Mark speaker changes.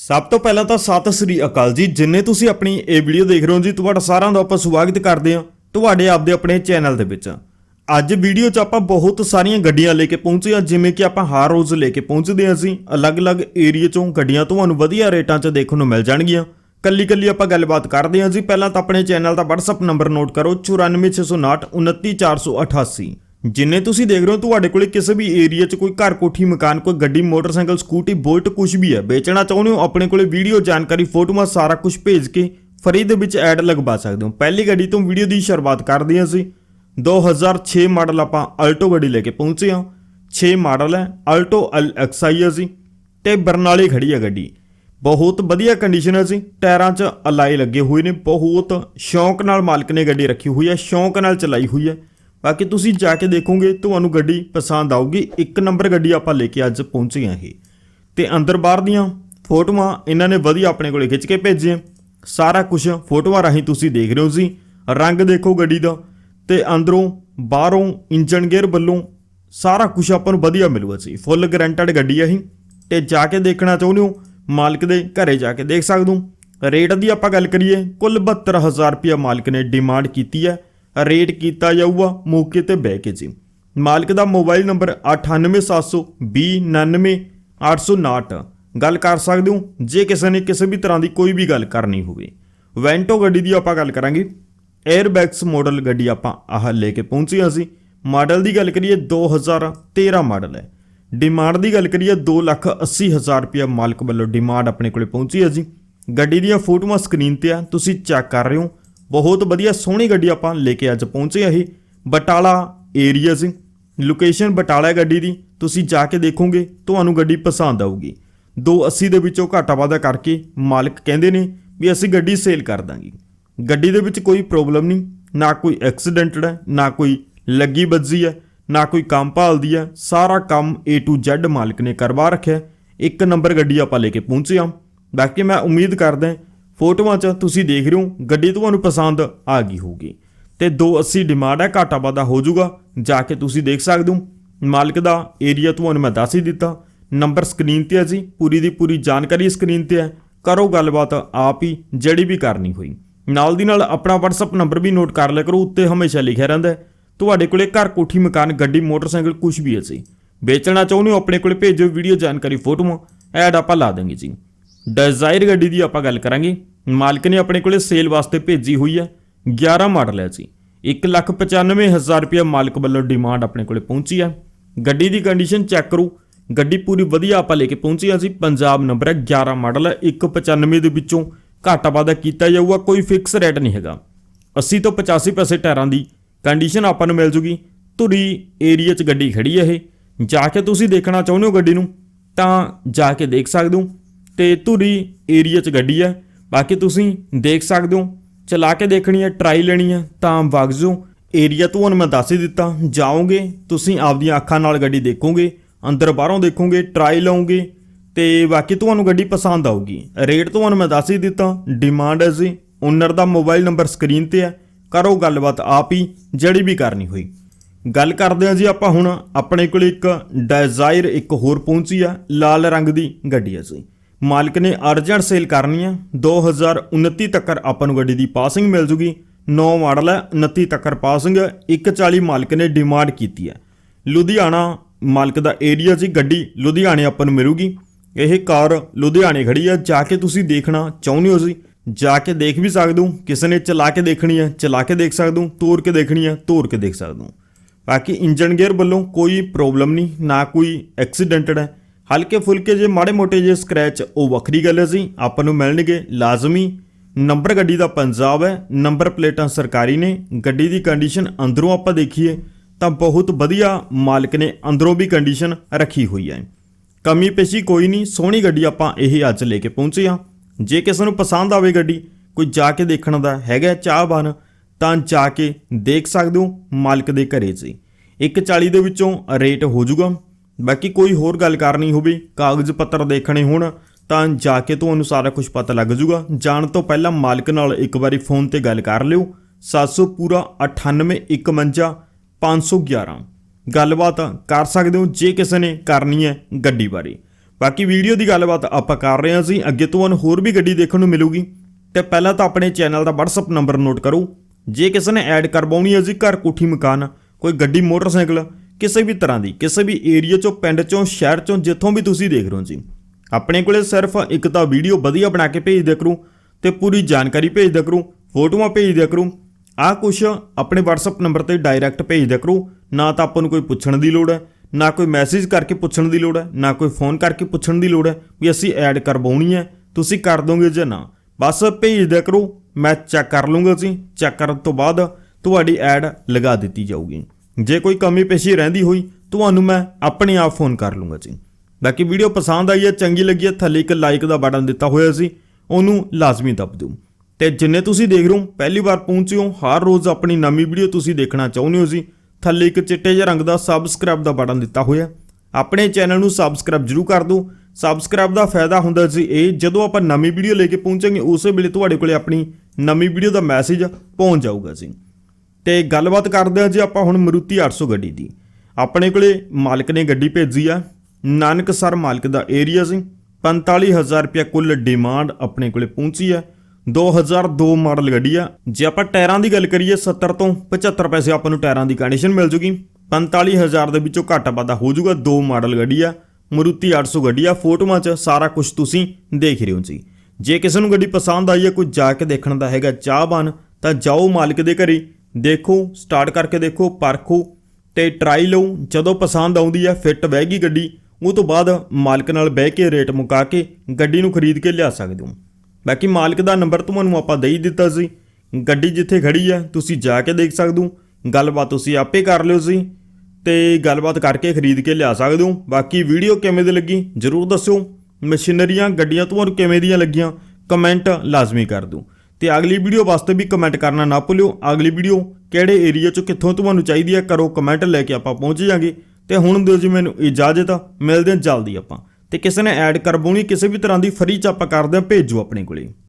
Speaker 1: ਸਭ ਤੋਂ ਪਹਿਲਾਂ ਤਾਂ ਸਤਿ ਸ੍ਰੀ ਅਕਾਲ ਜੀ। ਜਿੰਨੇ ਤੁਸੀਂ ਆਪਣੀ ਇਹ ਵੀਡੀਓ ਦੇਖ ਰਹੇ ਹੋ ਜੀ, ਤੁਹਾਡਾ ਸਾਰਿਆਂ ਦਾ ਆਪਾਂ ਸਵਾਗਤ ਕਰਦੇ ਹਾਂ ਤੁਹਾਡੇ ਆਪਦੇ ਆਪਣੇ ਚੈਨਲ ਦੇ ਵਿੱਚ। ਅੱਜ ਵੀਡੀਓ 'ਚ ਆਪਾਂ ਬਹੁਤ ਸਾਰੀਆਂ ਗੱਡੀਆਂ ਲੈ ਕੇ ਪਹੁੰਚੇ ਹਾਂ, ਜਿਵੇਂ ਕਿ ਆਪਾਂ ਹਰ ਰੋਜ਼ ਲੈ ਕੇ ਪਹੁੰਚਦੇ ਹਾਂ ਅਸੀਂ ਅਲੱਗ-ਅਲੱਗ ਏਰੀਆ 'ਚੋਂ ਗੱਡੀਆਂ ਤੁਹਾਨੂੰ ਵਧੀਆ ਰੇਟਾਂ 'ਚ ਦੇਖਣ ਨੂੰ ਮਿਲ ਜਾਣਗੀਆਂ। ਕੱਲੀ ਕੱਲੀ ਆਪਾਂ ਗੱਲਬਾਤ ਕਰਦੇ ਹਾਂ ਜੀ। ਪਹਿਲਾਂ ਤਾਂ ਆਪਣੇ ਚੈਨਲ ਦਾ WhatsApp ਨੰਬਰ ਨੋਟ ਕਰੋ 9469299488 ਜਿੰਨੇ ਤੁਸੀਂ ਦੇਖ ਰਹੇ ਹੋ, ਤੁਹਾਡੇ ਕੋਲੇ ਕਿਸੇ ਵੀ ਏਰੀਆ 'ਚ ਕੋਈ ਘਰ, ਕੋਠੀ, ਮਕਾਨ, ਕੋਈ ਗੱਡੀ, ਮੋਟਰਸਾਈਕਲ, ਸਕੂਟੀ, ਬੁਲਟ ਕੁਝ ਵੀ ਹੈ, ਵੇਚਣਾ ਚਾਹੁੰਦੇ ਹੋ, ਆਪਣੇ ਕੋਲੇ ਵੀਡੀਓ ਜਾਣਕਾਰੀ ਫੋਟੋਆਂ ਸਾਰਾ ਕੁਝ ਭੇਜ ਕੇ ਫਰੀ ਦੇ ਵਿੱਚ ਐਡ ਲਗਵਾ ਸਕਦੇ ਹੋ। ਪਹਿਲੀ ਗੱਡੀ ਤੋਂ ਵੀਡੀਓ ਦੀ ਸ਼ੁਰੂਆਤ ਕਰਦੇ ਹਾਂ ਅਸੀਂ। 2006 ਮਾਡਲ ਆਪਾਂ ਅਲਟੋ ਗੱਡੀ ਲੈ ਕੇ ਪਹੁੰਚੇ ਹਾਂ। 6 ਮਾਡਲ ਹੈ ਅਲਟੋ ਐਕਸਾਈ ਹੈ ਜੀ, ਤੇ ਬਰਨਾਲੇ ਖੜੀ ਹੈ ਗੱਡੀ। ਬਹੁਤ ਵਧੀਆ ਕੰਡੀਸ਼ਨ ਹੈ ਜੀ, ਟਾਇਰਾਂ 'ਚ ਅਲਾਈ ਲੱਗੇ ਹੋਏ ਨੇ, ਬਹੁਤ ਸ਼ੌਂਕ ਨਾਲ ਮਾਲਕ ਨੇ ਗੱਡੀ ਰੱਖੀ ਹੋਈ ਹੈ, ਸ਼ੌਂਕ ਨਾਲ ਚਲਾਈ ਹੋਈ ਹੈ। ਬਾਕੀ ਤੁਸੀਂ ਜਾ ਕੇ ਦੇਖੋਗੇ, ਤੁਹਾਨੂੰ ਗੱਡੀ ਪਸੰਦ ਆਊਗੀ। ਇੱਕ ਨੰਬਰ ਗੱਡੀ ਆਪਾਂ ਲੈ ਕੇ ਅੱਜ ਪਹੁੰਚੇ ਹਾਂ ਇਹ। ਤੇ ਅੰਦਰ ਬਾਹਰ ਦੀਆਂ ਫੋਟੋਆਂ ਇਹਨਾਂ ਨੇ ਵਧੀਆ ਆਪਣੇ ਕੋਲੇ ਖਿੱਚ ਕੇ ਭੇਜੀਆਂ। ਸਾਰਾ ਕੁਝ ਫੋਟੋਆਂ ਰਾਹੀਂ ਤੁਸੀਂ ਦੇਖ ਰਹੇ ਹੋ ਜੀ। ਰੰਗ ਦੇਖੋ ਗੱਡੀ ਦਾ ਤੇ ਅੰਦਰੋਂ, ਬਾਹਰੋਂ ਇੰਜਨ ਗੇਅਰ ਵੱਲੋਂ ਸਾਰਾ ਕੁਝ ਆਪਾਂ ਨੂੰ ਵਧੀਆ ਮਿਲੂਗਾ ਜੀ। ਫੁੱਲ ਗਰੰਟਡ ਗੱਡੀ ਹੈ ਇਹ। ਤੇ ਜਾ ਕੇ ਦੇਖਣਾ ਚਾਹੁੰਦੇ ਹੋ, ਮਾਲਕ ਦੇ ਘਰੇ ਜਾ ਕੇ ਦੇਖ ਸਕਦੇ ਹੋ। ਰੇਟ ਦੀ ਆਪਾਂ ਗੱਲ ਕਰੀਏ, ਕੁੱਲ 72000 ਰੁਪਇਆ ਮਾਲਕ ਨੇ ਡਿਮਾਂਡ ਕੀਤੀ ਹੈ। ਰੇਟ ਕੀਤਾ ਜਾਊਗਾ, ਮੌਕੇ ਤੇ ਬਹਿ ਕੇ ਜੀ। ਮਾਲਕ ਦਾ ਮੋਬਾਈਲ ਨੰਬਰ 9872099859 ਗੱਲ ਕਰ ਸਕਦੇ ਹੋ, ਜੇ ਕਿਸੇ ਨੇ ਕਿਸੇ ਵੀ ਤਰ੍ਹਾਂ ਦੀ ਕੋਈ ਵੀ ਗੱਲ ਕਰਨੀ ਹੋਵੇ। ਵੈਂਟੋ ਗੱਡੀ ਦੀ ਆਪਾਂ ਗੱਲ ਕਰਾਂਗੇ। 에ਅਰਬੈਗਸ ਮਾਡਲ ਗੱਡੀ ਆਪਾਂ ਆਹ ਲੈ ਕੇ ਪਹੁੰਚੇ ਹਾਂ ਅਸੀਂ ਮਾਡਲ ਦੀ ਗੱਲ ਕਰੀਏ 2013 ਮਾਡਲ ਹੈ। ਡਿਮਾਂਡ ਦੀ ਗੱਲ ਕਰੀਏ 280000 ਰੁਪਇਆ ਮਾਲਕ ਵੱਲੋਂ ਡਿਮਾਂਡ ਆਪਣੇ ਕੋਲੇ ਪਹੁੰਚੀ ਹੈ ਜੀ। ਗੱਡੀ ਦੀਆਂ ਫੋਟੋਆਂ ਸਕਰੀਨ ਤੇ ਆ, ਤੁਸੀਂ ਚੈੱਕ ਕਰ ਰਹੇ ਹੋ। ਬਹੁਤ ਵਧੀਆ ਸੋਹਣੀ ਗੱਡੀ ਆਪਾਂ ਲੈ ਕੇ ਅੱਜ ਪਹੁੰਚੇ ਆ ਇਹ। ਬਟਾਲਾ ਏਰੀਆ ਸੀ ਲੋਕੇਸ਼ਨ ਬਟਾਲਾ ਗੱਡੀ ਦੀ। ਤੁਸੀਂ ਜਾ ਕੇ ਦੇਖੋਗੇ, ਤੁਹਾਨੂੰ ਗੱਡੀ ਪਸੰਦ ਆਊਗੀ। 280 ਦੇ ਵਿੱਚੋਂ ਘਾਟਾ ਵਾਧਾ ਕਰਕੇ ਮਾਲਕ ਕਹਿੰਦੇ ਨੇ ਵੀ ਅਸੀਂ ਗੱਡੀ ਸੇਲ ਕਰ ਦਾਂਗੇ। ਗੱਡੀ ਦੇ ਵਿੱਚ ਕੋਈ ਪ੍ਰੋਬਲਮ ਨਹੀਂ, ਨਾ ਕੋਈ ਐਕਸੀਡੈਂਟਡ ਹੈ, ਨਾ ਕੋਈ ਲੱਗੀ ਬੱਜੀ ਹੈ, ਨਾ ਕੋਈ ਕੰਮ ਭਾਲਦੀ ਹੈ। ਸਾਰਾ ਕੰਮ A to Z ਮਾਲਕ ਨੇ ਕਰਵਾ ਰੱਖਿਆ ਇੱਕ ਨੰਬਰ ਗੱਡੀ ਆਪਾਂ ਲੈ ਕੇ ਪਹੁੰਚੇ ਹਾਂ। ਬਾਕੀ ਮੈਂ ਉਮੀਦ ਕਰਦਾ ਫੋਟੋਆਂ 'ਚ ਤੁਸੀਂ ਦੇਖ ਰਹੇ ਹੋ, ਗੱਡੀ ਤੁਹਾਨੂੰ ਪਸੰਦ ਆ ਗਈ ਹੋਊਗੀ। ਤੇ 280 ਡਿਮਾਂਡ ਹੈ, ਘਾਟਾ ਵਾਧਾ ਹੋ ਜਾਊਗਾ। ਜਾ ਕੇ ਤੁਸੀਂ ਦੇਖ ਸਕਦੇ ਹੋ, ਮਾਲਕ ਦਾ ਏਰੀਆ ਤੁਹਾਨੂੰ ਮੈਂ ਦੱਸ ਹੀ ਦਿੱਤਾ। ਨੰਬਰ ਸਕਰੀਨ ਤੇ ਹੈ ਜੀ, ਪੂਰੀ ਦੀ ਪੂਰੀ ਜਾਣਕਾਰੀ ਸਕਰੀਨ ਤੇ ਹੈ। ਕਰੋ ਗੱਲਬਾਤ ਆਪ ਹੀ, ਜਿਹੜੀ ਵੀ ਕਰਨੀ ਹੋਈ। ਨਾਲ ਦੀ ਨਾਲ ਆਪਣਾ WhatsApp ਨੰਬਰ ਵੀ ਨੋਟ ਕਰ ਲਿਆ ਕਰੋ, ਉੱਤੇ ਹਮੇਸ਼ਾ ਲਿਖਿਆ ਰਹਿੰਦਾ ਤੁਹਾਡੇ ਕੋਲੇ ਘਰ ਕੋਠੀ, ਮਕਾਨ, ਗੱਡੀ, ਮੋਟਰਸਾਈਕਲ ਕੁਝ ਵੀ ਹੈ ਜੀ। ਵੇਚਣਾ ਚਾਹੁੰਦੇ ਹੋ, ਆਪਣੇ ਕੋਲੇ ਭੇਜੋ ਵੀਡੀਓ ਜਾਣਕਾਰੀ, ਫੋਟੋਆਂ। ਐਡ ਆਪਾਂ ਲਾ ਦਾਂਗੇ ਜੀ। ਡਿਜ਼ਾਇਰ ਗੱਡੀ ਦੀ ਆਪਾਂ ਗੱਲ ਕਰਾਂਗੇ। ਮਾਲਕ ਨੇ ਆਪਣੇ ਕੋਲੇ ਸੇਲ ਵਾਸਤੇ ਭੇਜੀ ਹੋਈ ਹੈ। 11 ਮਾਡਲ ਹੈ ਜੀ। 195000 ਰੁਪਏ ਮਾਲਕ ਵੱਲੋਂ ਡਿਮਾਂਡ ਆਪਣੇ ਕੋਲੇ ਪਹੁੰਚੀ ਹੈ। ਗੱਡੀ ਦੀ ਕੰਡੀਸ਼ਨ ਚੈੱਕ ਕਰੋ। ਗੱਡੀ ਪੂਰੀ ਵਧੀਆ ਆਪਾਂ ਲੈ ਕੇ ਪਹੁੰਚੀ ਹਾਂ ਜੀ। ਪੰਜਾਬ ਨੰਬਰ ਹੈ 11 ਮਾਡਲ। ਹੈ 195 ਦੇ ਵਿੱਚੋਂ ਘਾਟਾ ਵਾਧਾ ਕੀਤਾ ਜਾਊਗਾ, ਕੋਈ ਫਿਕਸ ਰੇਟ ਨਹੀਂ ਹੈਗਾ। 80 ਤੋਂ 85 ਪੈਸੇ ਟਾਇਰਾਂ ਦੀ ਕੰਡੀਸ਼ਨ ਆਪਾਂ ਨੂੰ ਮਿਲ ਜੂਗੀ। ਧੁਰੀ ਏਰੀਆ 'ਚ ਗੱਡੀ ਖੜੀ ਹੈ ਇਹ। ਜਾ ਕੇ ਤੁਸੀਂ ਦੇਖਣਾ ਚਾਹੁੰਦੇ ਹੋ ਗੱਡੀ ਨੂੰ, ਤਾਂ ਜਾ ਕੇ ਦੇਖ ਸਕਦੇ ਹੋ। ਤੇ ਧੁਰੀ ਏਰੀਆ 'ਚ ਗੱਡੀ ਹੈ। ਬਾਕੀ ਤੁਸੀਂ ਦੇਖ ਸਕਦੇ ਹੋ, ਚਲਾ ਕੇ ਦੇਖਣੀ ਹੈ ਟਰਾਈ ਲੈਣੀ ਹੈ ਤਾਂ ਵਗ ਜਾਓ। ਏਰੀਆ ਤੁਹਾਨੂੰ ਮੈਂ ਦੱਸ ਹੀ ਦਿੱਤਾ, ਜਾਓਗੇ, ਤੁਸੀਂ ਆਪਦੀਆਂ ਅੱਖਾਂ ਨਾਲ ਗੱਡੀ ਦੇਖੋਗੇ, ਅੰਦਰ ਬਾਹਰੋਂ ਦੇਖੋਗੇ ਟਰਾਈ ਲਓਗੇ, ਤੇ ਬਾਕੀ ਤੁਹਾਨੂੰ ਗੱਡੀ ਪਸੰਦ ਆਊਗੀ। ਰੇਟ ਤੁਹਾਨੂੰ ਮੈਂ ਦੱਸ ਹੀ ਦਿੱਤਾ ਡਿਮਾਂਡ ਹੈ ਜੀ ਓਨਰ ਦਾ ਮੋਬਾਈਲ ਨੰਬਰ ਸਕਰੀਨ ਤੇ ਹੈ, ਕਰੋ ਗੱਲਬਾਤ ਆਪ ਹੀ, ਜਿਹੜੀ ਵੀ ਕਰਨੀ ਹੋਈ। ਗੱਲ ਕਰਦੇ ਹਾਂ ਜੀ ਆਪਾਂ ਹੁਣ, ਆਪਣੇ ਕੋਲ ਇੱਕ ਡਿਜ਼ਾਇਰ ਇੱਕ ਹੋਰ ਪਹੁੰਚੀ ਆ, ਲਾਲ ਰੰਗ ਦੀ ਗੱਡੀ ਹੈ ਜੀ। ਮਾਲਕ ਨੇ ਅਰਜੈਂਟ ਸੇਲ ਕਰਨੀ ਹੈ 2029 ਤੱਕ ਆਪਾਂ ਨੂੰ ਗੱਡੀ ਦੀ ਪਾਸਿੰਗ ਮਿਲ ਜੂਗੀ। 9 ਮਾਡਲ ਹੈ 29 ਤੱਕ ਪਾਸਿੰਗ 140 ਮਾਲਕ ਨੇ ਡਿਮਾਂਡ ਕੀਤੀ ਹੈ। ਲੁਧਿਆਣਾ ਮਾਲਕ ਦਾ ਏਰੀਆ ਜੀ ਗੱਡੀ ਲੁਧਿਆਣੇ ਆਪਾਂ ਨੂੰ ਮਿਲੂਗੀ। ਇਹ ਕਾਰ ਲੁਧਿਆਣੇ ਖੜੀ ਹੈ, ਜਾ ਕੇ ਤੁਸੀਂ ਦੇਖਣਾ ਚਾਹੁੰਦੇ ਹੋ ਜੀ। ਜਾ ਕੇ ਦੇਖ ਵੀ ਸਕਦੇ ਹੋ ਕਿਸੇ ਨੇ ਚਲਾ ਕੇ ਦੇਖਣੀ ਹੈ, ਚਲਾ ਕੇ ਦੇਖ ਸਕਦੇ ਹੋ ਤੋੜ ਕੇ ਦੇਖਣੀ ਹੈ ਤੋੜ ਕੇ ਦੇਖ ਸਕਦੇ। ਹੋ ਬਾਕੀ ਇੰਜਨ ਗੇਅਰ ਵੱਲੋਂ ਕੋਈ ਪ੍ਰੋਬਲਮ ਨਹੀਂ, ਨਾ ਕੋਈ ਐਕਸੀਡੈਂਟਡ ਹੈ। ਹਲਕੇ ਫੁਲਕੇ ਜੇ ਮਾੜੇ ਮੋਟੇ ਜੇ ਸਕ੍ਰੈਚ ਉਹ ਵੱਖਰੀ ਗੱਲ ਹੈ ਜੀ। ਆਪਾਂ ਨੂੰ ਮਿਲਣਗੇ ਲਾਜ਼ਮੀ। ਨੰਬਰ ਗੱਡੀ ਦਾ ਪੰਜਾਬ ਹੈ, ਨੰਬਰ ਪਲੇਟਾਂ ਸਰਕਾਰੀ ਨੇ। ਗੱਡੀ ਦੀ ਕੰਡੀਸ਼ਨ ਅੰਦਰੋਂ ਆਪਾਂ ਦੇਖੀਏ, ਤਾਂ ਬਹੁਤ ਵਧੀਆ ਮਾਲਕ ਨੇ ਅੰਦਰੋਂ ਵੀ ਕੰਡੀਸ਼ਨ ਰੱਖੀ ਹੋਈ ਹੈ। ਕਮੀ ਪੇਸ਼ੀ ਕੋਈ ਨਹੀਂ, ਸੋਹਣੀ ਗੱਡੀ ਆਪਾਂ ਇਹ ਅੱਜ ਲੈ ਕੇ ਪਹੁੰਚੇ ਹਾਂ। ਜੇ ਕਿਸੇ ਨੂੰ ਪਸੰਦ ਆਵੇ ਗੱਡੀ, ਕੋਈ ਜਾ ਕੇ ਦੇਖਣ ਦਾ ਹੈਗਾ ਚਾਹਵਾਨ, ਤਾਂ ਜਾ ਕੇ ਦੇਖ ਸਕਦੇ ਹੋ ਮਾਲਕ ਦੇ ਘਰੇ 'ਚ 140 ਦੇ ਵਿੱਚੋਂ ਰੇਟ ਹੋ ਜਾਊਗਾ। ਬਾਕੀ ਕੋਈ ਹੋਰ ਗੱਲ ਕਰਨੀ ਹੋਵੇ ਕਾਗਜ਼ ਪੱਤਰ ਦੇਖਣੇ ਹੋਣ, ਤਾਂ ਜਾ ਕੇ ਤੁਹਾਨੂੰ ਸਾਰਾ ਕੁਝ ਪਤਾ ਲੱਗ ਜਾਊਗਾ। ਜਾਣ ਤੋਂ ਪਹਿਲਾਂ ਮਾਲਕ ਨਾਲ ਇੱਕ ਵਾਰੀ ਫੋਨ ਤੇ ਗੱਲ ਕਰ ਲਿਓ। 700 ਪੂਰਾ 9851 511 ਗੱਲਬਾਤ ਕਰ ਸਕਦੇ ਹੋ, ਜੇ ਕਿਸੇ ਨੇ ਕਰਨੀ ਹੈ ਗੱਡੀ ਬਾਰੇ। ਬਾਕੀ ਵੀਡੀਓ ਦੀ ਗੱਲਬਾਤ ਆਪਾਂ ਕਰ ਰਹੇ ਹਾਂ ਸੀ ਅੱਗੇ ਤੁਹਾਨੂੰ ਹੋਰ ਵੀ ਗੱਡੀ ਦੇਖਣ ਨੂੰ ਮਿਲੂਗੀ। ਤੇ ਪਹਿਲਾਂ ਤਾਂ ਆਪਣੇ ਚੈਨਲ ਦਾ WhatsApp ਨੰਬਰ ਨੋਟ ਕਰੋ। ਜੇ ਕਿਸੇ ਨੇ ਐਡ ਕਰਵਾਉਣੀ ਹੈ ਜੀ, ਘਰ ਕੋਠੀ ਮਕਾਨ, ਕੋਈ ਗੱਡੀ, ਮੋਟਰਸਾਈਕਲ ਕਿਸੇ ਵੀ ਤਰ੍ਹਾਂ ਦੀ, ਕਿਸੇ ਵੀ ਏਰੀਆ ਚੋਂ, ਪਿੰਡ ਚੋਂ, ਸ਼ਹਿਰ ਚੋਂ, ਜਿੱਥੋਂ ਵੀ ਤੁਸੀਂ ਦੇਖ ਰਹੇ ਹੋ ਜੀ। ਆਪਣੇ ਕੋਲੇ ਸਿਰਫ ਇੱਕ ਤਾਂ ਵੀਡੀਓ ਵਧੀਆ ਬਣਾ ਕੇ ਭੇਜ ਦਿਆ ਕਰੂੰ ਤੇ ਪੂਰੀ ਜਾਣਕਾਰੀ ਭੇਜ ਦਿਆ ਕਰੂੰ, ਫੋਟੋਆਂ ਭੇਜ ਦਿਆ ਕਰੂੰ। ਆਹ ਕੁਛ ਆਪਣੇ WhatsApp ਨੰਬਰ ਤੇ ਡਾਇਰੈਕਟ ਭੇਜ ਦਿਆ ਕਰੋ। ਨਾ ਤਾਂ ਆਪਾਂ ਨੂੰ ਕੋਈ ਪੁੱਛਣ ਦੀ ਲੋੜ ਹੈ, ਨਾ ਕੋਈ ਮੈਸੇਜ ਕਰਕੇ ਪੁੱਛਣ ਦੀ ਲੋੜ ਹੈ, ਨਾ ਕੋਈ ਫੋਨ ਕਰਕੇ ਪੁੱਛਣ ਦੀ ਲੋੜ ਹੈ ਵੀ ਅਸੀਂ ਐਡ ਕਰਵਾਉਣੀ ਹੈ, ਤੁਸੀਂ ਕਰ ਦੋਗੇ ਜਾਂ ਨਾ। ਬਸ ਭੇਜ ਦਿਆ ਕਰੋ, ਮੈਂ ਚੈੱਕ ਕਰ ਲੂੰਗਾ ਜੀ। ਚੈੱਕ ਕਰਨ ਤੋਂ ਬਾਅਦ ਤੁਹਾਡੀ ਐਡ ਲਗਾ ਦਿੱਤੀ ਜਾਊਗੀ। ਜੇ ਕੋਈ ਕਮੀ ਪੇਸ਼ੀ ਰਹਿੰਦੀ ਹੋਈ, ਤੁਹਾਨੂੰ ਮੈਂ ਆਪਣੇ ਆਪ ਫੋਨ ਕਰ ਲੂੰਗਾ ਜੀ। ਬਾਕੀ ਵੀਡੀਓ ਪਸੰਦ ਆਈ ਹੈ, ਚੰਗੀ ਲੱਗੀ ਹੈ, ਥੱਲੇ ਇੱਕ ਲਾਈਕ ਦਾ ਬਟਨ ਦਿੱਤਾ ਹੋਇਆ ਸੀ, ਉਹਨੂੰ ਲਾਜ਼ਮੀ ਦਬ ਦਿਓ। ਤੇ ਜਿੰਨੇ ਤੁਸੀਂ ਦੇਖ ਰਹੇ ਹੋ, ਪਹਿਲੀ ਵਾਰ ਪਹੁੰਚੇ ਹੋ, ਹਰ ਰੋਜ਼ ਆਪਣੀ ਨਵੀਂ ਵੀਡੀਓ ਤੁਸੀਂ ਦੇਖਣਾ ਚਾਹੁੰਦੇ ਹੋ ਜੀ, ਥੱਲੇ ਇੱਕ ਚਿੱਟੇ ਜਿਹੇ ਰੰਗ ਦਾ ਸਬਸਕ੍ਰਾਈਬ ਦਾ ਬਟਨ ਦਿੱਤਾ ਹੋਇਆ। ਆਪਣੇ ਚੈਨਲ ਨੂੰ ਸਬਸਕ੍ਰਾਈਬ ਜਰੂਰ ਕਰ ਦਿਓ। ਸਬਸਕ੍ਰਾਈਬ ਦਾ ਫਾਇਦਾ ਹੁੰਦਾ ਜੀ ਇਹ, ਜਦੋਂ ਆਪਾਂ ਨਵੀਂ ਵੀਡੀਓ ਲੈ ਕੇ ਪਹੁੰਚਾਂਗੇ, ਉਸੇ ਵੇਲੇ ਤੁਹਾਡੇ ਕੋਲੇ ਆਪਣੀ ਨਵੀਂ ਵੀਡੀਓ ਦਾ ਮੈਸੇਜ ਪਹੁੰਚ ਜਾਊਗਾ ਜੀ। ਤੇ ਗੱਲਬਾਤ ਕਰਦੇ ਹਾਂ ਜੀ ਆਪਾਂ ਹੁਣ ਮਰੂਤੀ 800 ਗੱਡੀ ਦੀ। ਆਪਣੇ ਕੋਲੇ ਮਾਲਕ ਨੇ ਗੱਡੀ ਭੇਜੀ ਆ। ਨਾਨਕਸਰ ਮਾਲਕ ਦਾ ਏਰੀਆ ਸੀ। 45000 ਰੁਪਏ ਕੁੱਲ ਡਿਮਾਂਡ ਆਪਣੇ ਕੋਲੇ ਪਹੁੰਚੀ ਹੈ 2002 ਮਾਡਲ ਗੱਡੀ ਆ। ਜੇ ਆਪਾਂ ਟਾਇਰਾਂ ਦੀ ਗੱਲ ਕਰੀਏ 70 ਤੋਂ 75 ਪੈਸੇ ਆਪਾਂ ਨੂੰ ਟਾਇਰਾਂ ਦੀ ਕੰਡੀਸ਼ਨ ਮਿਲ ਜੂਗੀ। 45000 ਦੇ ਵਿੱਚੋਂ ਘੱਟ ਵਾਧਾ ਹੋ ਜਾਊਗਾ ਦੋ ਮਾਡਲ ਗੱਡੀ ਆ। ਮਰੂਤੀ 800 ਗੱਡੀ ਆ। ਫੋਟੋਆਂ 'ਚ ਸਾਰਾ ਕੁਝ ਤੁਸੀਂ ਦੇਖ ਰਹੇ ਹੋ ਜੀ। ਜੇ ਕਿਸੇ ਨੂੰ ਗੱਡੀ ਪਸੰਦ ਆਈ ਹੈ ਕੋਈ ਜਾ ਕੇ ਦੇਖਣ ਦਾ ਹੈਗਾ ਚਾਹਬਾਨ ਤਾਂ ਜਾਓ ਮਾਲਕ ਦੇ ਘਰੇ। ਦੇਖੋ ਸਟਾਰਟ ਕਰਕੇ ਦੇਖੋ, ਪਰਖੋ ਤੇ ਟਰਾਈ ਲਓ। ਜਦੋਂ ਪਸੰਦ ਆਉਂਦੀ ਹੈ ਫਿੱਟ ਬਹਿ ਗਈ ਗੱਡੀ। ਉਹ ਤੋਂ ਬਾਅਦ ਮਾਲਕ ਨਾਲ ਬਹਿ ਕੇ ਰੇਟ ਮੁਕਾ ਕੇ ਗੱਡੀ ਨੂੰ ਖਰੀਦ ਕੇ ਲਿਆ ਸਕਦੇ ਹੋ। ਬਾਕੀ ਮਾਲਕ ਦਾ ਨੰਬਰ ਤੁਹਾਨੂੰ ਆਪਾਂ ਦੇ ਹੀ ਦਿੱਤਾ ਸੀ। ਗੱਡੀ ਜਿੱਥੇ ਖੜੀ ਹੈ ਤੁਸੀਂ ਜਾ ਕੇ ਦੇਖ ਸਕਦੇ ਹੋ। ਗੱਲਬਾਤ ਤੁਸੀਂ ਆਪੇ ਕਰ ਲਿਓ ਸੀ ਤੇ ਗੱਲਬਾਤ ਕਰਕੇ ਖਰੀਦ ਕੇ ਲਿਆ ਸਕਦੇ ਹੋ। ਬਾਕੀ ਵੀਡੀਓ ਕਿਵੇਂ ਦੀ ਲੱਗੀ, ਜਰੂਰ ਦੱਸਿਓ। ਮਸ਼ੀਨਰੀਆਂ, ਗੱਡੀਆਂ ਤੁਹਾਨੂੰ ਕਿਵੇਂ ਦੀਆਂ ਲੱਗੀਆਂ ਕਮੈਂਟ ਲਾਜ਼ਮੀ ਕਰ ਦਿਓ। ਤੇ ਅਗਲੀ ਵੀਡੀਓ ਵਾਸਤੇ ਵੀ ਕਮੈਂਟ ਕਰਨਾ ਨਾ ਭੁੱਲਿਓ। ਅਗਲੀ ਵੀਡੀਓ ਕਿਹੜੇ ਏਰੀਆ ਚੋਂ ਕਿੱਥੋਂ ਤੁਹਾਨੂੰ ਚਾਹੀਦੀ ਹੈ ਕਰੋ ਕਮੈਂਟ ਲੈ ਕੇ ਆਪਾਂ ਪਹੁੰਚ ਜਾਾਂਗੇ। ਤੇ ਹੁਣ ਦਿਓ ਜੀ ਮੈਨੂੰ ਇਜਾਜ਼ਤ, ਮਿਲਦੇ ਹਾਂ ਜਲਦੀ ਆਪਾਂ। ਤੇ ਕਿਸੇ ਨੇ ਐਡ ਕਰਵਾਉਣੀ, ਕਿਸੇ ਵੀ ਤਰ੍ਹਾਂ ਦੀ ਫਰੀ ਚ ਆਪਾਂ ਕਰਦੇ ਹਾਂ, ਭੇਜੋ ਆਪਣੇ ਕੋਲੇ।